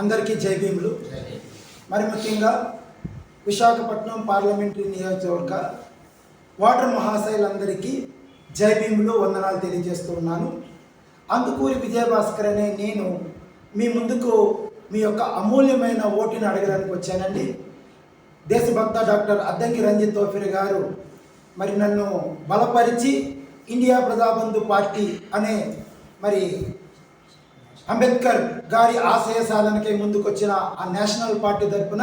అందరికీ జై భీములు. మరి ముఖ్యంగా విశాఖపట్నం పార్లమెంటరీ నియోజకవర్గ వాటర్ మహాశైలందరికీ జై భీములు వందనాలు తెలియజేస్తూ ఉన్నాను. అందుకూరి విజయభాస్కర్ అనే నేను మీ ముందుకు మీ యొక్క అమూల్యమైన ఓటుని అడగడానికి వచ్చానండి. దేశభక్త డాక్టర్ అద్దంకి రంజిత్ తోఫిర్ గారు మరి నన్ను బలపరిచి ఇండియా ప్రజాబంధు పార్టీ అనే మరి అంబేద్కర్ గారి ఆశయ సాధనకై ముందుకొచ్చిన ఆ నేషనల్ పార్టీ తరఫున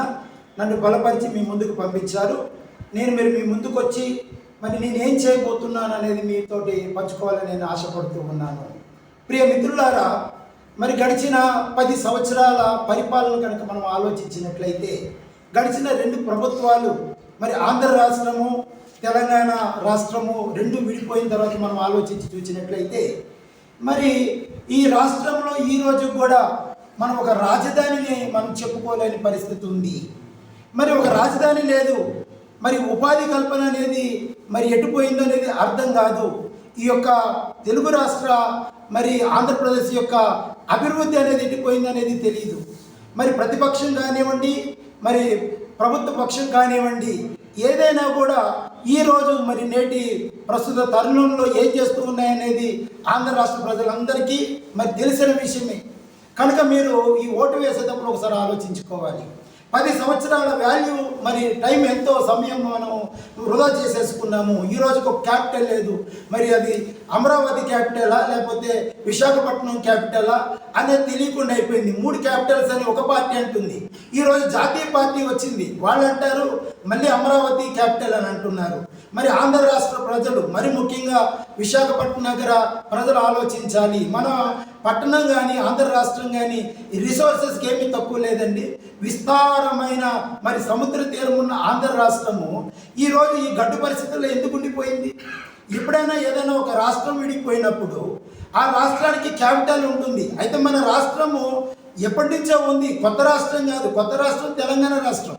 నన్ను బలపరిచి మీ ముందుకు పంపించారు. నేను మీరు మీ ముందుకొచ్చి మరి నేను ఏం చేయబోతున్నాను అనేది మీతోటి పంచుకోవాలని నేను ఆశపడుతూ ఉన్నాను. ప్రియ మిత్రులారా మరి గడిచిన పది సంవత్సరాల పరిపాలన కనుక మనం ఆలోచించినట్లయితే గడిచిన రెండు ప్రభుత్వాలు మరి ఆంధ్ర రాష్ట్రము తెలంగాణ రాష్ట్రము రెండు విడిపోయిన తర్వాత మనం ఆలోచించి చూసినట్లయితే మరి ఈ రాష్ట్రంలో ఈ రోజు కూడా మనం ఒక రాజధానిని మనం చెప్పుకోలేని పరిస్థితి ఉంది. మరి ఒక రాజధాని లేదు. మరి ఉపాధి కల్పన అనేది మరి ఎటుపోయిందో అనేది అర్థం కాదు. ఈ యొక్క తెలుగు రాష్ట్ర మరి ఆంధ్రప్రదేశ్ యొక్క అభివృద్ధి అనేది ఎటుపోయింది అనేది తెలియదు మరి ప్రతిపక్షం కానివ్వండి మరి ప్రభుత్వ పక్షం కానివ్వండి ఏదైనా కూడా ఈరోజు మరి నేటి ప్రస్తుత తరుణంలో ఏం చేస్తూ ఉన్నాయనేది ఆంధ్ర రాష్ట్ర ప్రజలందరికీ మరి తెలిసిన విషయమే. కనుక మీరు ఈ ఓటు వేసేటప్పుడు ఒకసారి ఆలోచించుకోవాలి. పది సంవత్సరాల వాల్యూ మరి టైం ఎంతో సమయం మనం వృధా చేసేసుకున్నాము. ఈ రోజుకు ఒక క్యాపిటల్ లేదు. మరి అది అమరావతి క్యాపిటలా లేకపోతే విశాఖపట్నం క్యాపిటలా అనేది తెలియకుండా అయిపోయింది. మూడు క్యాపిటల్స్ అని ఒక పార్టీ అంటుంది. ఈ రోజు జాతీయ పార్టీ వచ్చింది. వాళ్ళు అంటారు మళ్ళీ అమరావతి క్యాపిటల్ అని అంటున్నారు. మరి ఆంధ్ర రాష్ట్ర ప్రజలు మరి ముఖ్యంగా విశాఖపట్నం నగర ప్రజలు ఆలోచించాలి. మన పట్టణం కానీ ఆంధ్ర రాష్ట్రం కానీ రిసోర్సెస్కి ఏమీ తక్కువ లేదండి. విస్తారమైన మరి సముద్ర తీరం ఉన్న ఆంధ్ర రాష్ట్రము ఈరోజు ఈ గడ్డు పరిస్థితుల్లో ఎందుకు ఉండిపోయింది? ఎప్పుడైనా ఏదైనా ఒక రాష్ట్రం విడిపోయినప్పుడు ఆ రాష్ట్రానికి క్యాపిటల్ ఉంటుంది. అయితే మన రాష్ట్రము ఎప్పటి నుంచో ఉంది. కొత్త రాష్ట్రం కాదు. కొత్త రాష్ట్రం తెలంగాణ రాష్ట్రం.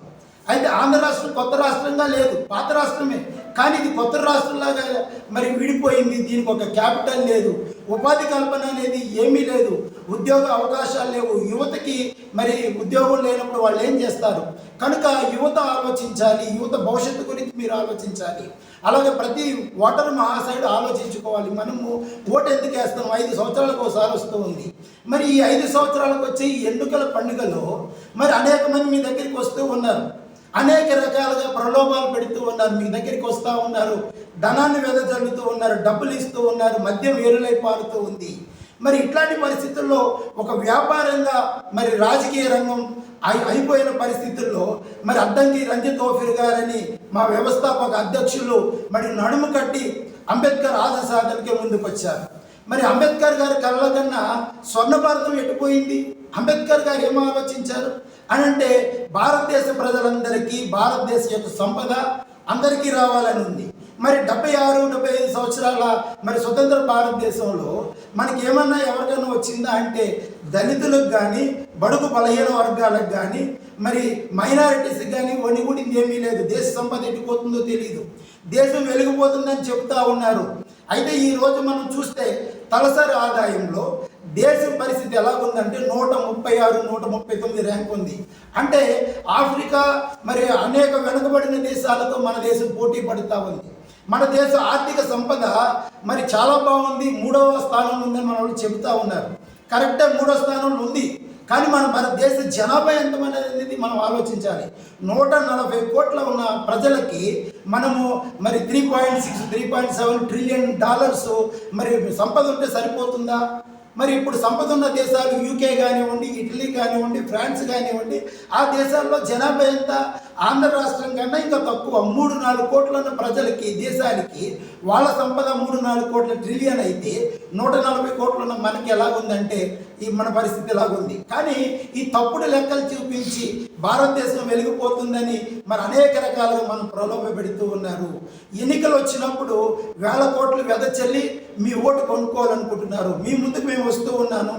అయితే ఆంధ్ర రాష్ట్రం కొత్త రాష్ట్రంగా లేదు. పాత రాష్ట్రమే. కానీ ఇది కొత్త రాష్ట్రంలాగా మరి విడిపోయింది. దీనికి ఒక క్యాపిటల్ లేదు. ఉపాధి కల్పన అనేది ఏమీ లేదు. ఉద్యోగ అవకాశాలు లేవు. యువతకి మరి ఉద్యోగం లేనప్పుడు వాళ్ళు ఏం చేస్తారు? కనుక యువత ఆలోచించాలి. యువత భవిష్యత్తు గురించి మీరు ఆలోచించాలి. అలాగే ప్రతి ఓటర్ మహాశయుడు ఆలోచించుకోవాలి. మనము ఓటు ఎందుకు వేస్తాం? ఐదు సంవత్సరాలకు ఒకసారి వస్తూ ఉంది. మరి ఈ ఐదు సంవత్సరాలకు వచ్చే ఈ ఎన్నికల పండుగలో మరి అనేక మంది మీ దగ్గరికి వస్తూ ఉన్నారు. అనేక రకాలుగా ప్రలోభాలు పెడుతూ ఉన్నారు మీ దగ్గరికి వస్తూ ఉన్నారు ధనాన్ని వెదజల్లుతూ ఉన్నారు డబ్బులు ఇస్తూ ఉన్నారు మద్యం ఏరులై పారుతూ ఉంది. మరి ఇట్లాంటి పరిస్థితుల్లో ఒక వ్యాపారంగా మరి రాజకీయ రంగం అయి అయిపోయిన పరిస్థితుల్లో మరి అద్దంకి రంజిత్ ఓఫిర్ గారని మా వ్యవస్థాపక అధ్యక్షులు మరి నడుము కట్టి అంబేద్కర్ ఆశ సాధనకే మరి అంబేద్కర్ గారి కళ్ళ కన్నా స్వర్ణ భారతం ఎట్టుపోయింది అంబేద్కర్ గారు ఏం ఆలోచించారు? అని అంటే భారతదేశ ప్రజలందరికీ భారతదేశ యొక్క సంపద అందరికీ రావాలని ఉంది. మరి డెబ్బై ఆరు డెబ్బై ఐదు సంవత్సరాల మరి స్వతంత్ర భారతదేశంలో మనకి ఏమన్నా ఎవరికైనా వచ్చిందా అంటే దళితులకు కానీ బడుగు బలహీన వర్గాలకు కానీ మరి మైనారిటీస్కి కానీ వణిగుడింది ఏమీ లేదు. దేశ సంపద ఎట్టుపోతుందో తెలియదు దేశం వెలిగిపోతుందని చెప్తా ఉన్నారు. అయితే ఈరోజు మనం చూస్తే తలసరి ఆదాయంలో దేశం పరిస్థితి ఎలా ఉందంటే నూట ముప్పై ఆరు నూట ముప్పై తొమ్మిది ర్యాంక్ ఉంది. అంటే ఆఫ్రికా మరి అనేక వెనుకబడిన దేశాలతో మన దేశం పోటీ పడుతూ ఉంది. మన దేశ ఆర్థిక సంపద మరి చాలా బాగుంది మూడవ స్థానంలో ఉందని మన వాళ్ళు చెబుతూ ఉన్నారు. కరెక్టే మూడో స్థానంలో ఉంది. కానీ మన మన దేశ జనాభా ఎంతమంది అనేది మనం ఆలోచించాలి. నూట నలభై కోట్ల ఉన్న ప్రజలకి మనము మరి three point six three point seven trillion dollars మరి సంపద ఉంటే సరిపోతుందా? మరి ఇప్పుడు సంపద ఉన్న దేశాలు యూకే కానివ్వండి ఇటలీ కానివ్వండి ఫ్రాన్స్ కానివ్వండి ఆ దేశాల్లో జనాభా ఎంత? ఆంధ్ర రాష్ట్రం కన్నా ఇంకా తక్కువ. మూడు నాలుగు కోట్ల ఉన్న ప్రజలకి దేశానికి వాళ్ళ సంపద మూడు నాలుగు కోట్ల ట్రిలియన్ అయితే నూట నలభై కోట్లున్న మనకి ఎలాగుందంటే ఈ మన పరిస్థితి ఎలాగుంది? కానీ ఈ తప్పుడు లెక్కలు చూపించి భారతదేశం వెలిగిపోతుందని మరి అనేక రకాలుగా మనం ప్రలోభ పెడుతూ ఉన్నారు. ఎన్నికలు వచ్చినప్పుడు వేల కోట్లు వెదచల్లి మీ ఓటు కొనుక్కోవాలనుకుంటున్నారు. మీ ముందుకు మేము వస్తూ ఉన్నాను.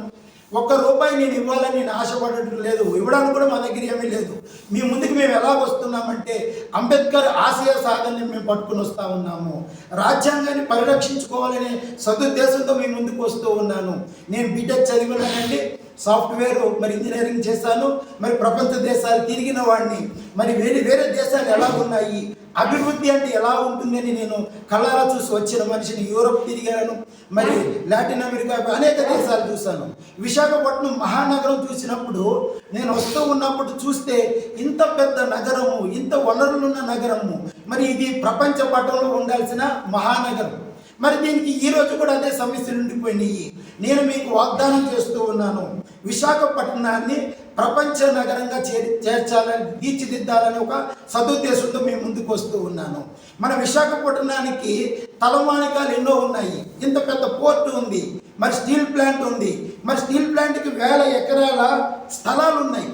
ఒక్క రూపాయి నేను ఇవ్వాలని నేను ఆశపడటం లేదు. ఇవ్వడానికి కూడా మా దగ్గర ఏమీ లేదు. మీ ముందుకు మేము ఎలా వస్తున్నామంటే అంబేద్కర్ ఆసియా సాగర్ని మేము పట్టుకుని వస్తూ ఉన్నాము. రాజ్యాంగాన్ని పరిరక్షించుకోవాలనే సదుద్దేశంతో మీ ముందుకు వస్తూ ఉన్నాను. నేను బీటెక్ చదివినానండి. సాఫ్ట్వేర్ మరి ఇంజనీరింగ్ చేశాను. మరి ప్రపంచ దేశాలు తిరిగిన వాడిని. మరి వేరే వేరే దేశాలు ఎలా ఉన్నాయి? అభివృద్ధి అంటే ఎలా ఉంటుందని నేను కళ్ళారా చూసి వచ్చిన మనిషిని యూరప్ తిరిగాను. మరి లాటిన్ అమెరికా అనేక దేశాలు చూశాను. విశాఖపట్నం మహానగరం చూసినప్పుడు నేను వస్తూ ఉన్నప్పుడు చూస్తే ఇంత పెద్ద నగరము ఇంత వనరులున్న నగరము మరి ఇది ప్రపంచ పటంలో ఉండాల్సిన మహానగరం. మరి దీనికి ఈ రోజు కూడా అదే సమస్యలు ఉండిపోయినాయి. నేను మీకు వాగ్దానం చేస్తూ ఉన్నాను. విశాఖపట్నాన్ని ప్రపంచ నగరంగా చేరి చేర్చాలని తీర్చిదిద్దాలని ఒక సదుద్దేశంతో మేము ముందుకు వస్తూ ఉన్నాను. మన విశాఖపట్నానికి తలమానికాలు ఎన్నో ఉన్నాయి. ఇంత పెద్ద పోర్టు ఉంది. మరి స్టీల్ ప్లాంట్ ఉంది. మరి స్టీల్ ప్లాంట్కి వేల ఎకరాల స్థలాలు ఉన్నాయి.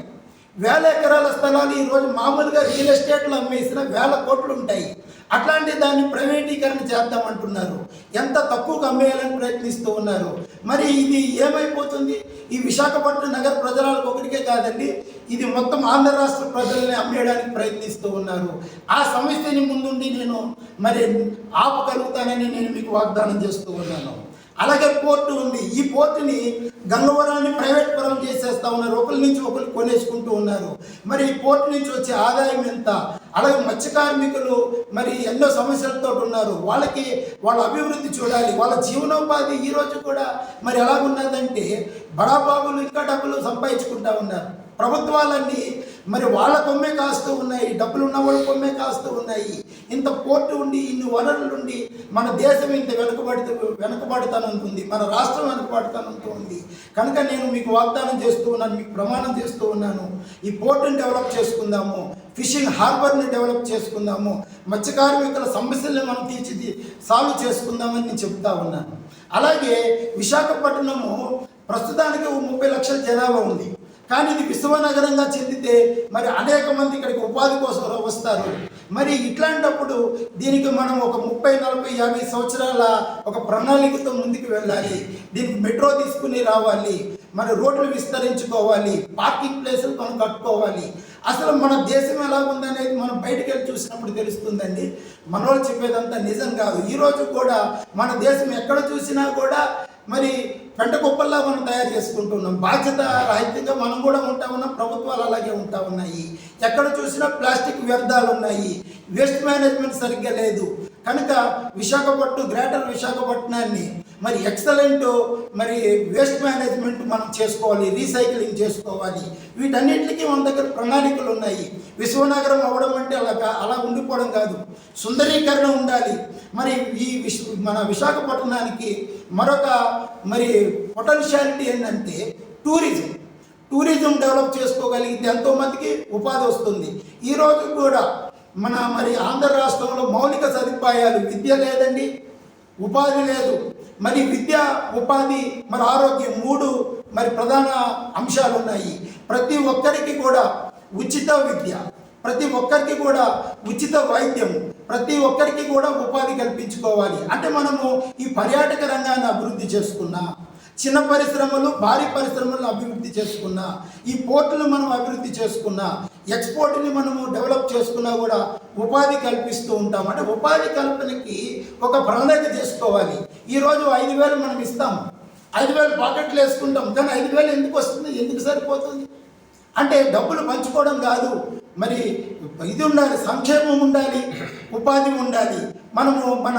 వేల ఎకరాల స్థలాలు ఈరోజు మామూలుగా రియల్ ఎస్టేట్లో అమ్మేసిన వేల కోట్లు ఉంటాయి. అట్లాంటి దాన్ని ప్రైవేటీకరణ చేద్దామంటున్నారు ఎంత తక్కువకు అమ్మేయాలని ప్రయత్నిస్తూ ఉన్నారు. మరి ఇది ఏమైపోతుంది? ఈ విశాఖపట్నం నగర ప్రజలకు కాదండి. ఇది మొత్తం ఆంధ్ర రాష్ట్ర ప్రజల్ని అమ్మేయడానికి ప్రయత్నిస్తూ ఉన్నారు. ఆ సమస్యని ముందుండి నేను మరి ఆపగలుగుతానని నేను మీకు వాగ్దానం చేస్తూ ఉన్నాను. అలాగే పోర్టు ఉంది. ఈ పోర్టుని గంగవరాన్ని ప్రైవేట్ పరం చేసేస్తా ఉన్నారు. ఒకరి నుంచి ఒకరు కొనేసుకుంటూ ఉన్నారు. మరి ఈ పోర్టు నుంచి వచ్చే ఆదాయం ఎంత? అలాగే మత్స్య కార్మికులు మరి ఎన్నో సమస్యలతో ఉన్నారు. వాళ్ళకి వాళ్ళ అభివృద్ధి చూడాలి. వాళ్ళ జీవనోపాధి ఈ రోజు కూడా మరి ఎలా ఉన్నదంటే బడాబాబులు ఇంకా డబ్బులు సంపాదించుకుంటా ఉన్నారు. ప్రభుత్వాలన్నీ మరి వాళ్ళ కొమ్మే కాస్తూ ఉన్నాయి డబ్బులు ఉన్న వాళ్ళ కొమ్మే కాస్తూ ఉన్నాయి. ఇంత పోర్టు ఉండి ఇన్ని వనరులు ఉండి మన దేశం ఇంత వెనుకబడి వెనుకబడతానంటుంది మన రాష్ట్రం వెనుకబడతానంటుంది కనుక నేను మీకు వాగ్దానం చేస్తూ ఉన్నాను మీకు ప్రమాణం చేస్తూ ఉన్నాను. ఈ పోర్టుని డెవలప్ చేసుకుందాము ఫిషింగ్ హార్బర్ని డెవలప్ చేసుకుందాము మత్స్యకార్మికుల సమస్యలను మనం తీర్చిది సాల్వ్ చేసుకుందామని నేను చెప్తా ఉన్నాను. అలాగే విశాఖపట్నము ప్రస్తుతానికి ముప్పై లక్షల జనాభా ఉంది. కానీ ఇది విశ్వనగరంగా చెందితే మరి అనేక మంది ఇక్కడికి ఉపాధి కోసం వస్తారు. మరి ఇట్లాంటప్పుడు దీనికి మనం ఒక ముప్పై నలభై యాభై సంవత్సరాల ఒక ప్రణాళికతో ముందుకు వెళ్ళాలి. దీనికి మెట్రో తీసుకుని రావాలి. మరి రోడ్లు విస్తరించుకోవాలి. పార్కింగ్ ప్లేసులు మనం కట్టుకోవాలి. అసలు మన దేశం ఎలా ఉందనేది మనం బయటికి వెళ్ళి చూసినప్పుడు తెలుస్తుందండి. మన వాళ్ళు చెప్పేదంతా నిజం కాదు. ఈరోజు కూడా మన దేశం ఎక్కడ చూసినా కూడా మరి పెంట కుప్పల్లా మనం తయారు చేసుకుంటున్నాం. బాధ్యత రహితంగా మనం కూడా ఉంటా ఉన్నాం ప్రభుత్వాలు అలాగే ఉంటా ఉన్నాయి. ఎక్కడ చూసినా ప్లాస్టిక్ వ్యర్థాలు ఉన్నాయి. వేస్ట్ మేనేజ్మెంట్ సరిగ్గా లేదు. కనుక విశాఖపట్నం గ్రేటర్ విశాఖపట్నాన్ని మరి ఎక్సలెంట్ మరి వేస్ట్ మేనేజ్మెంట్ మనం చేసుకోవాలి రీసైక్లింగ్ చేసుకోవాలి. వీటన్నిటికీ మన దగ్గర ప్రణాళికలు ఉన్నాయి. విశ్వనగరం అవ్వడం అంటే అలా అలా ఉండిపోవడం కాదు. సుందరీకరణ ఉండాలి. మరి ఈ విశ్ మన విశాఖపట్నానికి మరొక మరి పొటెన్షియాలిటీ ఏంటంటే టూరిజం టూరిజం డెవలప్ చేసుకోగలిగితే ఎంతోమందికి ఉపాధి వస్తుంది. ఈరోజు కూడా మన మరి ఆంధ్ర రాష్ట్రంలో మౌలిక సదుపాయాలు విద్య లేదండి ఉపాధి లేదు. మరి విద్య ఉపాధి మరి ఆరోగ్యం మూడు మరి ప్రధాన అంశాలు ఉన్నాయి ప్రతి ఒక్కరికి కూడా ఉచిత విద్య. ప్రతి ఒక్కరికి కూడా ఉచిత వైద్యం ప్రతి ఒక్కరికి కూడా ఉపాధి కల్పించుకోవాలి. అంటే మనము ఈ పర్యాటక రంగాన్ని అభివృద్ధి చేసుకున్నా చిన్న పరిశ్రమలు భారీ పరిశ్రమలను అభివృద్ధి చేసుకున్నా ఈ పోర్టులు మనం అభివృద్ధి చేసుకున్నా ఎక్స్పోర్ట్ని మనము డెవలప్ చేసుకున్నా కూడా ఉపాధి కల్పిస్తూ ఉంటాం. అంటే ఉపాధి కల్పనకి ఒక ప్రణాళిక చేసుకోవాలి. ఈరోజు ఐదు వేలు మనం ఇస్తాం. ఐదు వేలు పాకెట్లు వేసుకుంటాం. కానీ ఐదు వేలు ఎందుకు వస్తుంది? ఎందుకు సరిపోతుంది? అంటే డబ్బులు పంచుకోవడం కాదు. మరి ఇది ఉండాలి సంక్షేమం ఉండాలి ఉపాధి ఉండాలి. మనము మన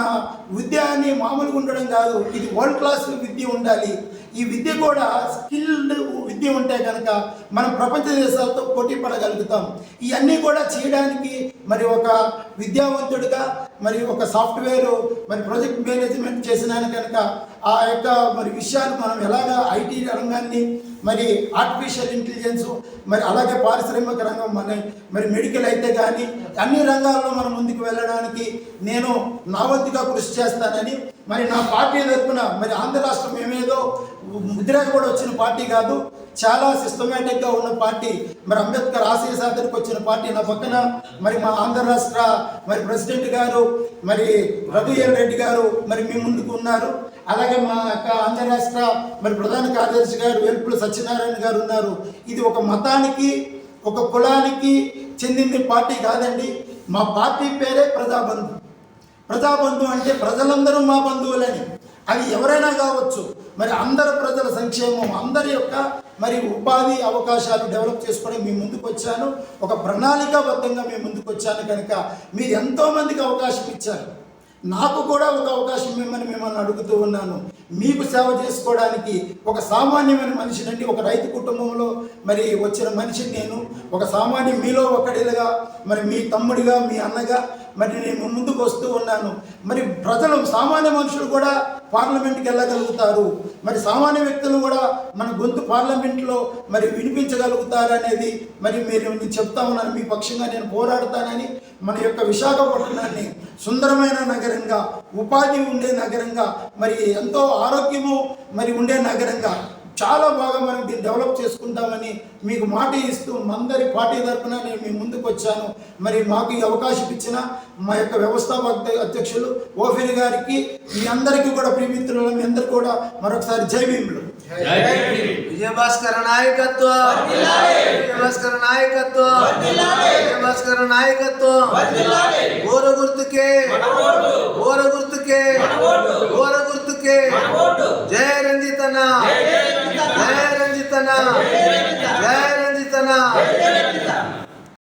విద్య అని మామూలుగా ఉండడం కాదు ఇది వరల్డ్ క్లాస్ విద్య ఉండాలి. ఈ విద్య కూడా స్కిల్డ్ విద్య ఉంటే కనుక మనం ప్రపంచ దేశాలతో పోటీ పడగలుగుతాం. ఇవన్నీ కూడా చేయడానికి మరి ఒక విద్యావంతుడిగా మరి ఒక సాఫ్ట్వేర్ మరి ప్రాజెక్ట్ మేనేజ్మెంట్ చేసినాను కనుక ఆ యొక్క మరి విషయాలు మనం ఎలాగా ఐటీ రంగాన్ని మరి ఆర్టిఫిషియల్ ఇంటెలిజెన్స్ మరి అలాగే పారిశ్రామిక రంగం మన మరి మెడికల్ అయితే కానీ అన్ని రంగాల్లో మనం ముందుకు వెళ్ళడానికి నేను నా వంతుగా కృషి చేస్తానని మరి నా పార్టీ తరఫున మరి ఆంధ్ర రాష్ట్రం ఏమేదో ముద్రగా కూడా వచ్చిన పార్టీ కాదు చాలా సిస్టమేటిక్గా ఉన్న పార్టీ మరి అంబేద్కర్ ఆశయ సాధనకు వచ్చిన పార్టీ నా పక్కన మరి మా ఆంధ్ర రాష్ట్ర మరి ప్రెసిడెంట్ గారు మరి రఘుయల్ రెడ్డి గారు మరి మీ ముందుకు ఉన్నారు. అలాగే మా యొక్క ఆంధ్ర రాష్ట్ర మరి ప్రధాన కార్యదర్శి గారు వెల్పుల సత్యనారాయణ గారు ఉన్నారు. ఇది ఒక మతానికి ఒక కులానికి చెందింది పార్టీ కాదండి. మా పార్టీ పేరే ప్రజాబంధు. ప్రజాబంధు అంటే ప్రజలందరూ మా బంధువులని. అది ఎవరైనా కావచ్చు. మరి అందరు ప్రజల సంక్షేమం అందరి యొక్క మరి ఉపాధి అవకాశాలు డెవలప్ చేసుకోవడం మీ ముందుకు వచ్చాను. ఒక ప్రణాళికాబద్ధంగా మీ ముందుకు వచ్చాను కనుక మీరు ఎంతోమందికి అవకాశం ఇచ్చారు. నాకు కూడా ఒక అవకాశం ఇవ్వమని మిమ్మల్ని అడుగుతూ ఉన్నాను. మీకు సేవ చేసుకోవడానికి ఒక సామాన్యమైన మనిషినండి ఒక రైతు కుటుంబంలో మరి వచ్చిన మనిషిని నేను ఒక సామాన్య మీలో ఒకడిగా మరి మీ తమ్ముడిగా మీ అన్నగా మరి నేను ముందుకు వస్తూ ఉన్నాను. మరి ప్రజలు సామాన్య మనుషులు కూడా పార్లమెంట్కి వెళ్ళగలుగుతారు. మరి సామాన్య వ్యక్తులు కూడా మన గొంతు పార్లమెంట్లో మరి వినిపించగలుగుతారు అనేది మరి మీరు నేను చెప్తా ఉన్నాను. మీ పక్షంగా నేను పోరాడతానని మన యొక్క విశాఖపట్నాన్ని సుందరమైన నగరంగా ఉపాధి ఉండే నగరంగా మరి ఎంతో ఆరోగ్యము మరి ఉండే నగరంగా చాలా బాగా మనం దీన్ని డెవలప్ చేసుకుంటామని మీకు మాట ఇస్తూ మందరి పార్టీ తరఫున నేను మీ ముందుకు వచ్చాను. మరి మాకు ఈ అవకాశం ఇచ్చిన మా యొక్క వ్యవస్థాపక అధ్యక్షులు ఓఫిరి గారికి మీ అందరికీ కూడా ప్రియమిత్రులు మీ అందరికీ కూడా మరొకసారి జై భీములు. విజయభాస్కర నాయకత్వం. విజయభాస్కర నాయకత్వం. విజయభాస్కర నాయకత్వం. ఓర గుర్తుకే. ఓర గుర్తుకే. ఓర గుర్తుకే. జయ రంజితన జయ రంజితన జయ రంజితన